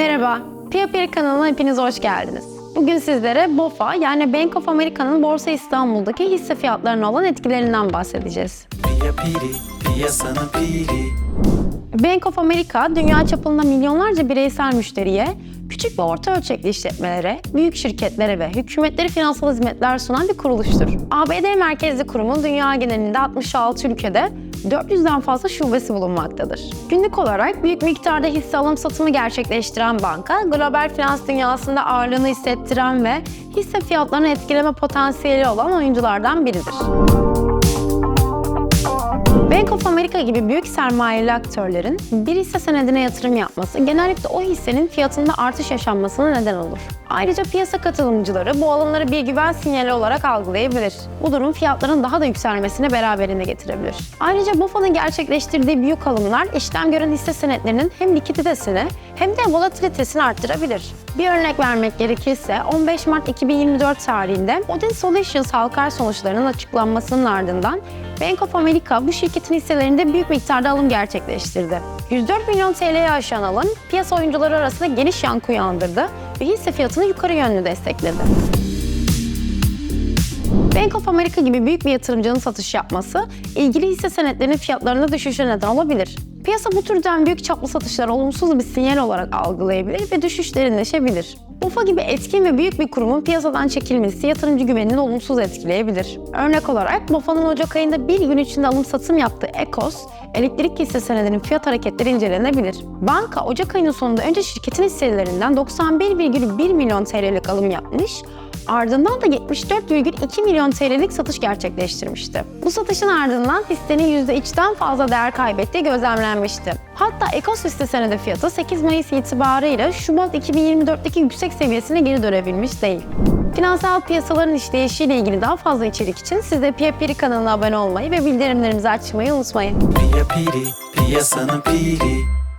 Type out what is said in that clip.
Merhaba, Piyapir kanalına hepiniz hoş geldiniz. Bugün sizlere BOFA yani Bank of America'nın Borsa İstanbul'daki hisse fiyatlarına olan etkilerinden bahsedeceğiz. Piya piyasanın piri. Bank of America, dünya çapında milyonlarca bireysel müşteriye, küçük ve orta ölçekli işletmelere, büyük şirketlere ve hükümetleri finansal hizmetler sunan bir kuruluştur. ABD merkezli kurumun dünya genelinde 66 ülkede 400'den fazla şubesi bulunmaktadır. Günlük olarak büyük miktarda hisse alım satımı gerçekleştiren banka, global finans dünyasında ağırlığını hissettiren ve hisse fiyatlarını etkileme potansiyeli olan oyunculardan biridir. Bank of America gibi büyük sermayeli aktörlerin bir hisse senedine yatırım yapması genellikle o hissenin fiyatında artış yaşanmasına neden olur. Ayrıca piyasa katılımcıları bu alımları bir güven sinyali olarak algılayabilir. Bu durum fiyatların daha da yükselmesini beraberinde getirebilir. Ayrıca BOFA'nın gerçekleştirdiği büyük alımlar işlem gören hisse senetlerinin hem likiditesini hem de volatilitesini arttırabilir. Bir örnek vermek gerekirse 15 Mart 2024 tarihinde Odin Solutions halka sonuçlarının açıklanmasının ardından Bank of America bu şirketin hisselerinde büyük miktarda alım gerçekleştirdi. 104 milyon TL'ye aşan alım piyasa oyuncuları arasında geniş yankı uyandırdı ve hisse fiyatını yukarı yönlü destekledi. Bank of America gibi büyük bir yatırımcının satış yapması, ilgili hisse senetlerinin fiyatlarında düşüşe neden olabilir. Piyasa bu türden büyük çaplı satışları olumsuz bir sinyal olarak algılayabilir ve düşüş derinleşebilir. UFA gibi etkin ve büyük bir kurumun piyasadan çekilmesi yatırımcı güvenini olumsuz etkileyebilir. Örnek olarak BOFA'nın Ocak ayında bir gün içinde alım satım yaptığı ECOS, elektrik hisse senedinin fiyat hareketleri incelenebilir. Banka Ocak ayının sonunda önce şirketin hisselerinden 91,1 milyon TL'lik alım yapmış, Ardından da 74,2 milyon TL'lik satış gerçekleştirmişti. Bu satışın ardından hissenin %3'ten fazla değer kaybettiği gözlemlenmişti. Hatta Ekos hisse senedi fiyatı 8 Mayıs itibarıyla Şubat 2024'teki yüksek seviyesine geri dönebilmiş değil. Finansal piyasaların işleyişiyle ilgili daha fazla içerik için siz de Piyapiri kanalına abone olmayı ve bildirimlerimizi açmayı unutmayın. Piya piri, piyasanın piri.